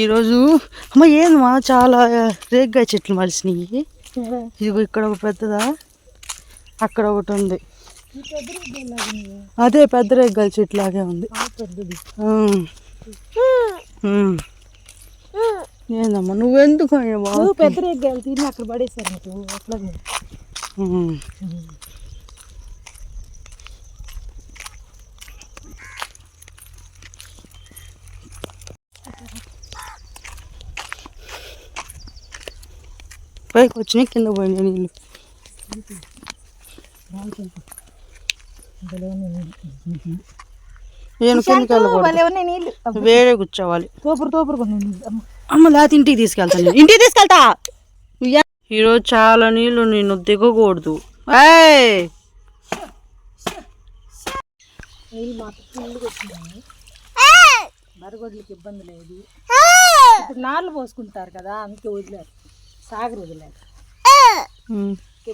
ఈరోజు అమ్మ ఏందమ్మా చాలా రేగ్గాయ చెట్లు మలిసినాయి. ఇదిగో ఇక్కడ ఒక పెద్దదా? అక్కడ ఒకటి ఉంది. అదే పెద్ద రేగ్గాయ చెట్టు లాగే ఉంది. ఏందమ్మా నువ్వెందుకు? పెద్ద రేగ్గాయలు తిని అక్కడ పడేశారు నీకు. అట్లా పైకి వచ్చినాయి కింద పోయినాయి నీళ్ళు నేను కిందకి వేరే కూర్చోవాలి తోపురు తోపురు అమ్మ. లేకపోతే ఇంటికి తీసుకెళ్తాను నేను. ఇంటికి తీసుకెళ్తా ఈరోజు చాలా నీళ్ళు నేను దిగకూడదు ఏయ్ నీళ్ళు మాకు ఫుల్గా వచ్చినాయి మరగొడ్లకి ఇబ్బంది లేదు ఇప్పుడు నాళ్ళు పోసుకుంటారు కదా అందుకే వదిలేరు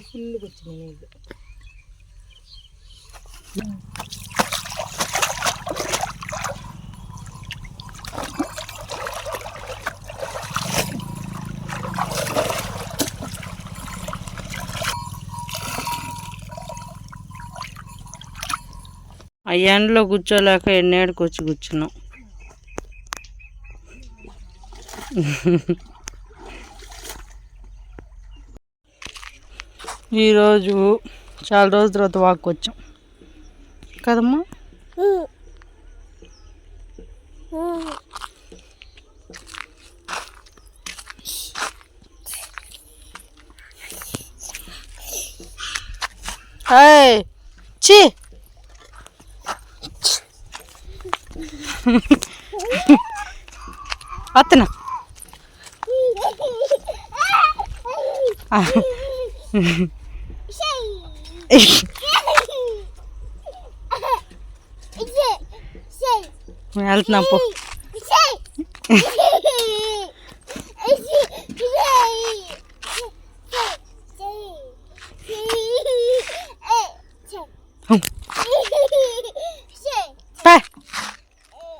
ఫుల్గా నీళ్ళు. ఆ ఎండలో కూర్చోలేక ఎన్నేడికి వచ్చి కూర్చున్నాం. ఈరోజు చాలా రోజుల తర్వాత వాక్ వచ్చాం. కదమ్మా? హాయ్ చీ అత్తన? వెళ్తున్నా పో.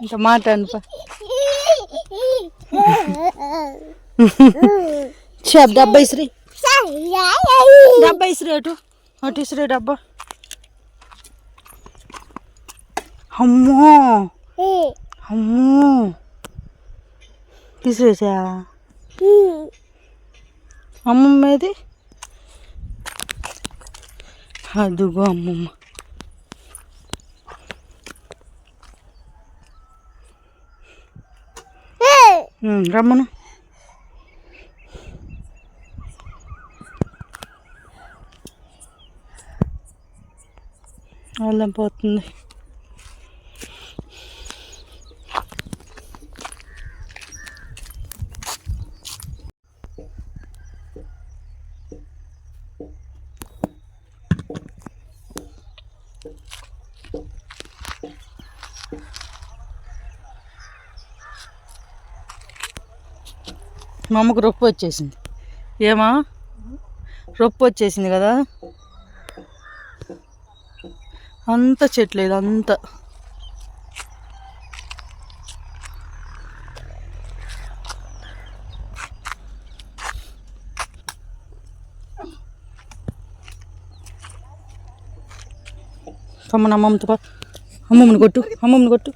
ఇంత మాట అనుపా డబ్బా ఇసిరి డబ్బా ఇసిరి అటు. అటు ఇసిరి డబ్బా. అమ్మో! అమ్మో! అమ్మమ్మ ఏది అదుగో అమ్మమ్మ. రమ్మను. అల్లం పోతుంది మా అమ్మకు రొప్పు వచ్చేసింది. ఏమా? రొప్పు వచ్చేసింది కదా? అంత చెట్లు ఇది అంత. అమ్మమ్మతో పా. అమ్మమ్మని కొట్టు అమ్మమ్మని కొట్టు.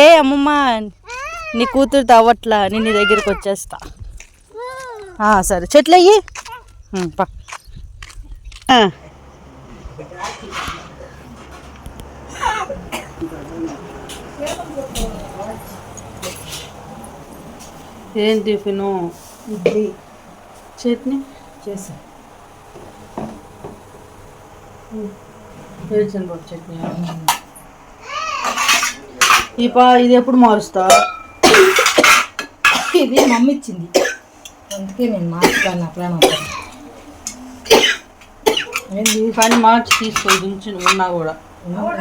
ఏ అమ్మమ్మ నీ కూతురు తవ్వట్లా నేను నీ దగ్గరికి వచ్చేస్తా. సరే చెట్లు అయ్యి పా. ఏం టిఫిను? ఇడ్లీ. చట్నీ? చేసా. వేరుశనగ పప్పు చట్నీ. ఈ పా ఇది ఎప్పుడు మారుస్తా? ఇది మమ్మీ ఇచ్చింది. అందుకే నేను మార్చుతాను అట్లా ఏంది కానీ మార్చి తీసుకొని ఉంచి ఉన్నా కూడా.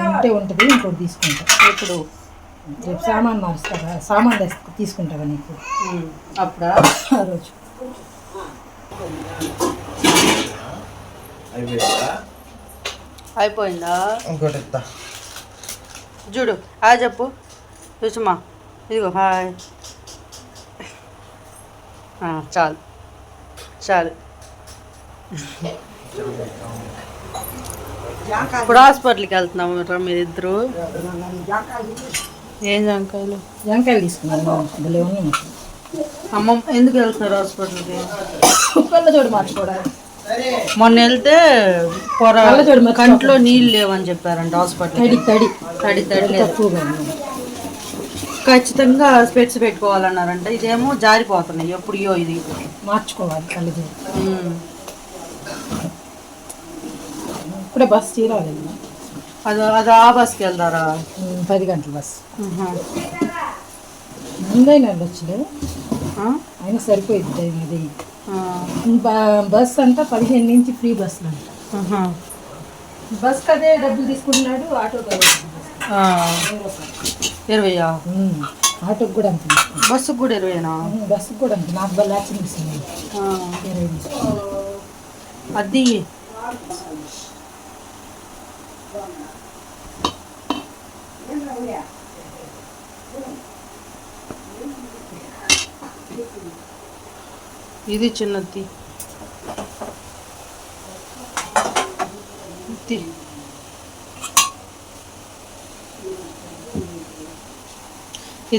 ఉంటే ఉంటుంది ఇంకోటి తీసుకుంటా. ఎప్పుడు? రేపు సామాన్ మారుస్తారా సామాన్ తెస్- తీసుకుంటావా నీకు? అప్పుడా? ఆ రోజు అయిపోయిందా? ఇంకోటి ఇస్తా చూడు హాయ్ చెప్పు. చూసుమా. ఇదిగో హాయ్. ఆ, చాలు. చాలు. ఇప్పుడు హాస్పిటల్కి వెళ్తున్నాము రా మీరిద్దరు. ఏం జంకాయలు? వంకాయలు తీసుకున్నాను అందులో ఉన్నాయి అమ్మ. ఎందుకు వెళ్తున్నారు హాస్పిటల్కి? జోడు మార్చుకోవడానికి. మొన్న వెళ్తే పొర కంట్లో నీళ్ళు లేవని చెప్పారంట హాస్పిటల్ తడి తడి. తడి తడి తక్కువగా ఖచ్చితంగా స్పెట్స్ పెట్టుకోవాలన్నారంట. ఇదేమో జారిపోతున్నాయి. ఎప్పుడో ఇది. మార్చుకోవాలి. ఇప్పుడే బస్ తీరాలి అది అది ఆ బస్కి వెళ్తారా పది గంటల బస్. ముందైనా వెళ్ళొచ్చులే ఆ? అయినా సరిపోయింది టైం అది బస్ అంతా పదిహేను నుంచి ఫ్రీ బస్సులు అంట. బస్ కదే డబ్బులు తీసుకుంటున్నాడు ఆటో ఆ. ఇరవయ్యా ఆటోకి కూడా అంత. బస్సుకు కూడా ఇరవైనా బస్సుకి కూడా అంత నాకు బల్ల యాక్సిడెంట్స్. ఇరవై తీసుకున్నాడు. అది ఇది చిన్నది ఇది.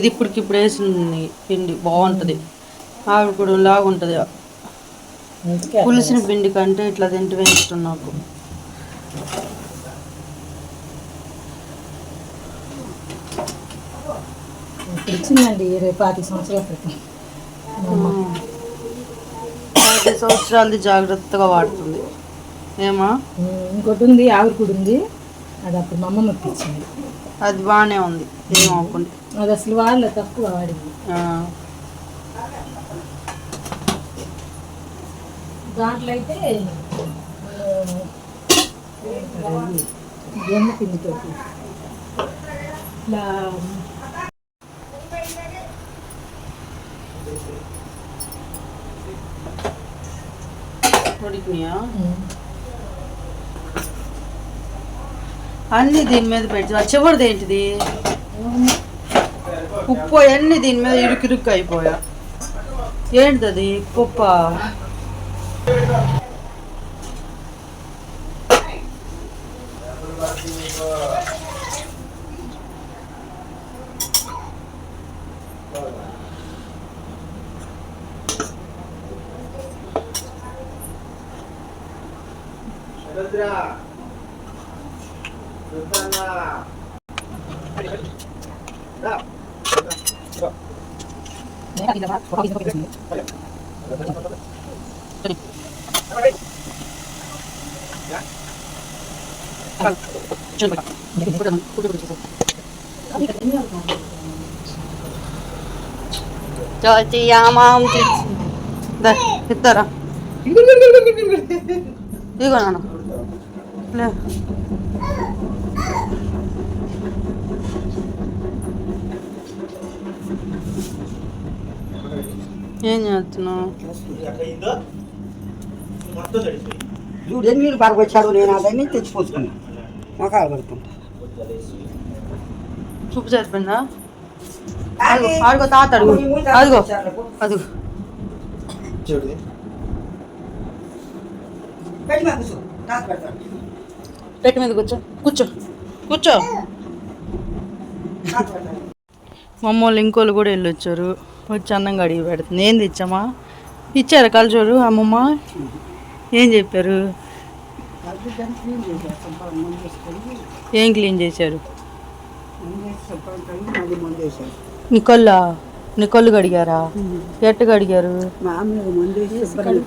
ఇప్పటికిప్పుడు వేసింది పిండి బాగుంటుంది. ఆవిడ కూడా లాగుంటుంది. పులిసిన పిండి కంటే ఇట్లా తింటే నాకు. ఇప్పుడు ఇచ్చిందండి ఇరవై పాతి సంవత్సరాల క్రితం. సంవత్సరాలది జాగ్రత్తగా వాడుతుంది. ఏమా? ఇంకోటి ఉంది ఆవిరి కూడా ఉంది. అది అప్పుడు మా అమ్మమ్మకి ఇచ్చింది అది బాగానే ఉంది. ఏం అవ్వకుండా. అది అసలు వాళ్ళ తక్కువ వాడింది. దాంట్లో అయితే జొన్న పిండితో ఇట్లా ఉడికినాయా అన్ని దీని మీద పెట్టి చివరిది ఏంటిది? ఉప్పు అన్ని దీని మీద ఇరుకిరుక్కు అయిపోయా. ఏంటిది 얘들아 괜찮아 나 내가 이제 막 거기 있는 거겠지. 저기. 야. 아, 저기 봐. 내가 그거는 그거를 주고. 아니가 되냐? 저지야 마음 지. 네, 됐더라. 이건 하나. లే ఏం చేస్తున్నావు చూడు ఎన్ని నీళ్ళు పారకొచ్చాడు నేను అదన్నీ తెచ్చిపోతున్నా మొఖాలు పడుకుంటా చూపు సరిపోయిందా అదిగో అదిగో తాత అడుగు అదిగో అదిగో పెట్టి మా కూర్చో తాత పెడతాను పెట్టి మీద కూర్చో. కూర్చో. కూర్చో. తాత పెడతాను మా అమ్మ వాళ్ళు ఇంకోళ్ళు కూడా వెళ్ళొచ్చారు. వచ్చి అన్నంగా అడిగి పెడుతుంది. ఏం తెచ్చామా ఇచ్చారా కలచోరు అమ్మమ్మ. ఏం చెప్పారు? ఏం క్లీన్ చేశారు? వేసారు నికొల్లా? నికొల్లు కడిగారా? ఎట్టు కడిగారు? మామూలుగా మందు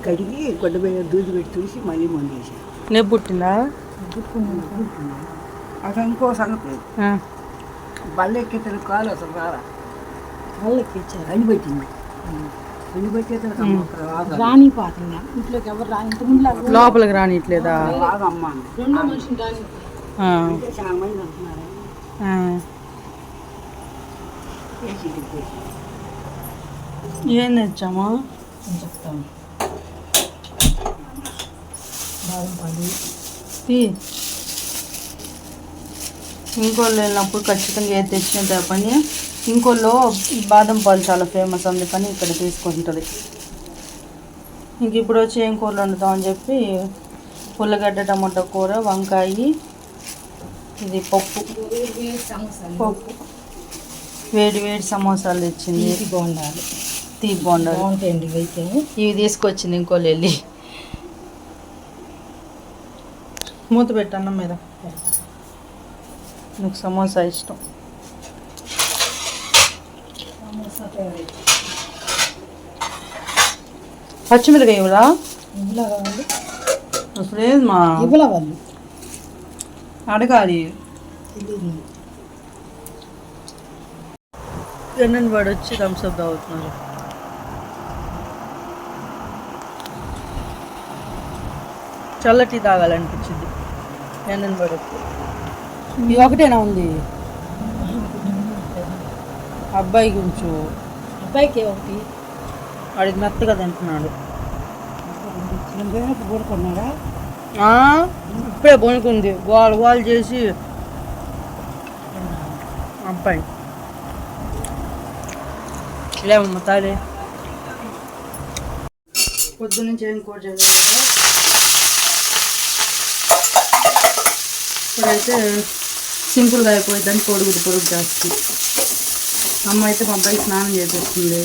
కడిగి గొడ్డ దూది పెట్టి చూసి మళ్ళీ మందు వేసారు పుట్టిందా? అసలు ఇంకో సంగతి. ఆ. బల్ల ఎక్కితే కాలు అసలు రారా రాగా రాణి పాత్ర ఇంట్లోకి ఎవరు రా ఇంత ముందు లోపలికి రానిట్లేదా అమ్మ అంది. రెండో మనిషిని రాని. చాలా మంది అంటున్నారు. ఏం తెచ్చామా? చెప్తాను బాదం తీ ఇంకోళ్ళు వెళ్ళినప్పుడు ఖచ్చితంగా ఏది తెచ్చినట్టు ఆ పని ఇంకోళ్ళు బాదం పాలు చాలా ఫేమస్ అందుకని ఇక్కడ తీసుకుంటుంది. ఇంక ఇప్పుడు వచ్చి ఏం కూరలు వండుతామని చెప్పి ఉల్లగడ్డ టమాటా కూర వంకాయ ఇది పప్పు. పప్పు. వేడి వేడి సమోసాలు తెచ్చింది. ఇది బాగుండాలి తీ బాగుండాలి బాగుంటాయండి ఇవి అయితే ఇవి తీసుకొచ్చింది ఇంకోళ్ళు వెళ్ళి. మూత పెట్టు అన్నం మీద. నాకు సమోసా ఇష్టం. పచ్చిమిరకాయ ఇవ్వరా? ఇవ్వలా కావాలి అసలు లేదు మా ఇవ్వలా వాళ్ళు. అడగాలి. ఎన్నని వాడు వచ్చి థమ్స్అప్ తాగుతున్నారు చల్లటి తాగాలనిపించింది. ఎన్నని వాడు ఇది ఒకటేనా ఉంది? అబ్బాయి గుంచు అబ్బాయికి ఒకటి? వాడికి మెత్తగా తింటున్నాడు. పడుకున్నారా ఆ, ఇప్పుడే కొనుక్కుంది గోల్ గోల్ చేసి అబ్బాయి. లేవమ్మ తాలే పొద్దు నుంచి ఏం కూర చేయాలి ఇప్పుడైతే సింపుల్గా అయిపోయిందని కోడిగుడ్డు పొరుగు చేస్తుంది అమ్మ అయితే మా అబ్బాయి స్నానం చేసేస్తుంది.